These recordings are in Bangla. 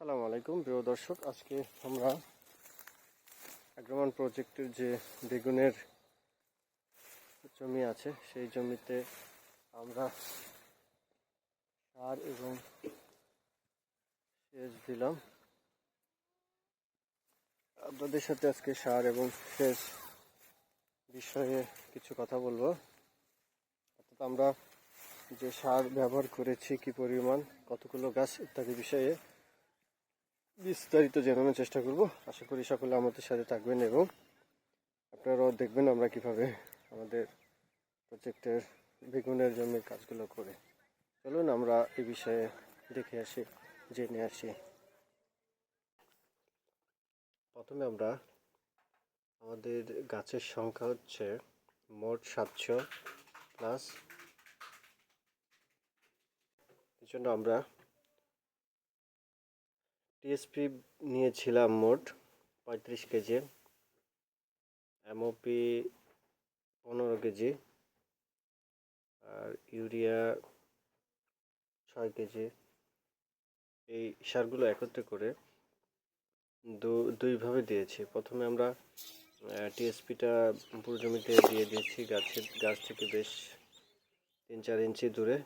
আসসালামু আলাইকুম, প্রিয় দর্শক। আজকে আমরা আগ্রমান প্রজেক্টের যে বেগুনের জমি আছে, সেই জমিতে আমরা সার এবং সেচ দিলাম। আপনাদের সাথে আজকে সার এবং সেচ বিষয়ে কিছু কথা বলব। অর্থাৎ আমরা যে সার ব্যবহার করেছি, কি পরিমাণ, কতগুলো গাছ ইত্যাদি বিষয়ে বিস্তারিত জানানোর চেষ্টা করব। আশা করি সকলে আমাদের সাথে থাকবেন এবং আপনারাও দেখবেন আমরা কীভাবে আমাদের প্রজেক্টের বেগুনের জমির কাজগুলো করে। চলুন আমরা এই বিষয়ে দেখে আসি, জেনে আসি। প্রথমে আমরা আমাদের গাছের সংখ্যা হচ্ছে মোট সাতশো প্লাস। এই জন্য আমরা টিএসপি নিয়েছিলাম মোট পঁয়ত্রিশ কেজি এমওপি পনেরো কেজি, আর ইউরিয়া ছয় কেজি। এই সারগুলো একত্রে করে দু দুইভাবে দিয়েছি। প্রথমে আমরা টিএসপিটা পুরো জমিতে দিয়ে দিয়েছি গাছের, গাছ থেকে বেশ তিন চার ইঞ্চি দূরে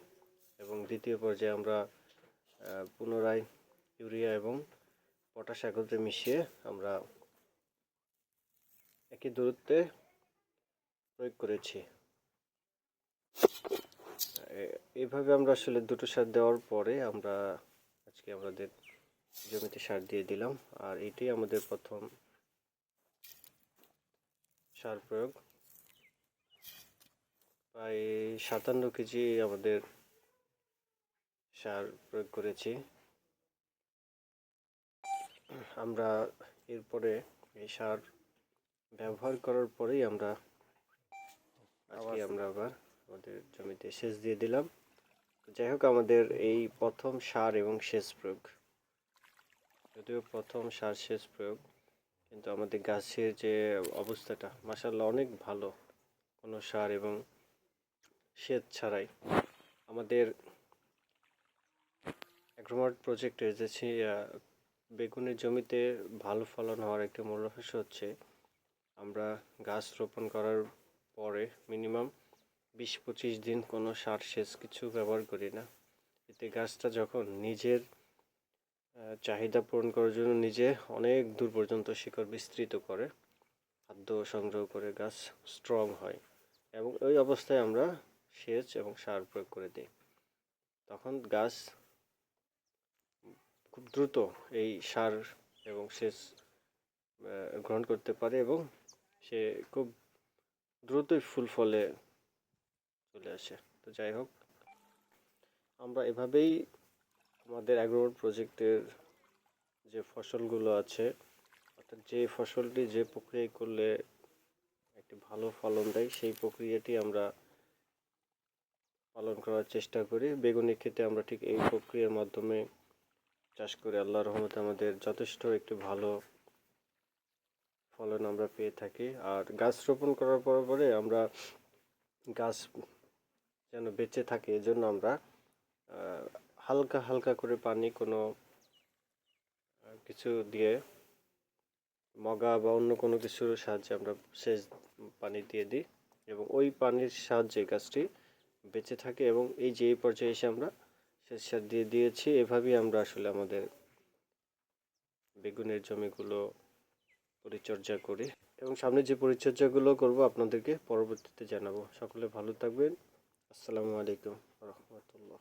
এবং দ্বিতীয় পর্যায়ে আমরা পুনরায় ইউরিয়া এবং পটাশ একত্রে মিশিয়ে আমরা একই দূরত্বে প্রয়োগ করেছি। এ- এইভাবে আমরা আসলে দুটো সার দেওয়ার পরে আমরা আজকে আমাদের জমিতে সার দিয়ে দিলাম, আর এটাই আমাদের প্রথম সার প্রয়োগ। প্রায় সাতান্ন কেজি আমাদের সার প্রয়োগ করেছি। আমরা এরপরে এই সার ব্যবহার করার পরেই আমরা আজকে আমরা আবার আমাদের জমিতে সেচ দিয়ে দিলাম। যাই হোক আমাদের এই প্রথম সার এবং সেচ প্রয়োগ। যদিও প্রথম সার সেচ প্রয়োগ কিন্তু আমাদের গাছের যে অবস্থাটা মাসাল্লাহ অনেক ভালো কোনো সার এবং সেচ ছাড়াই। আমাদের অ্যাগ্রোমার্ট প্রজেক্টে এসেছি বেগুনের জমিতে ভালো ফলন হওয়ার একটি মূল রহস্য হচ্ছে, আমরা গাছ রোপণ করার পরে মিনিমাম বিশ পঁচিশ দিন কোনো সার সেচ কিছু ব্যবহার করি না। এতে গাছটা যখন নিজের চাহিদা পূরণ করার জন্য নিজে অনেক দূর পর্যন্ত শিকড় বিস্তৃত করে, খাদ্য সংগ্রহ করে গাছ স্ট্রং হয় এবং ওই অবস্থায় আমরা সেচ এবং সার প্রয়োগ করে দিই। তখন গাছ খুব দ্রুত এই সার এবং সেচ গ্রহণ করতে পারে এবং সে খুব দ্রুতই ফুল ফলে চলে আসে। তো যাই হোক, আমরা এভাবেই আমাদের অ্যাগ্রোর প্রজেক্টের যে ফসলগুলো আছে, অর্থাৎ যে ফসলটি যে প্রক্রিয়ায় করলে একটি ভালো ফলন দেয়, সেই প্রক্রিয়াটি আমরা পালন করার চেষ্টা করি। বেগুনের ক্ষেত্রে আমরা ঠিক এই প্রক্রিয়ার মাধ্যমে চাষ করে আল্লাহ রহমতে আমাদের যথেষ্ট একটি ভালো ফলন আমরা পেয়ে থাকি। আর গাছ রোপণ করার পর পরে আমরা গাছ যেন বেঁচে থাকে, এজন্য আমরা হালকা হালকা করে পানি কোনো কিছু দিয়ে মগা বা অন্য কোনো কিছুর সাহায্যে আমরা সেচ পানি দিয়ে দিই এবং ওই পানির সাহায্যে গাছটি বেঁচে থাকে এবং এই যে এই পর্যায়ে এসে আমরা সেচ সার দিয়ে দিয়েছি। এভাবেই আমরা আসলে আমাদের বেগুনের জমিগুলো পরিচর্যা করি এবং সামনে যে পরিচর্যাগুলো করব আপনাদেরকে পরবর্তীতে জানাব। সকলে ভালো থাকবেন। আসসালামু আলাইকুম রহমতুল্লাহ।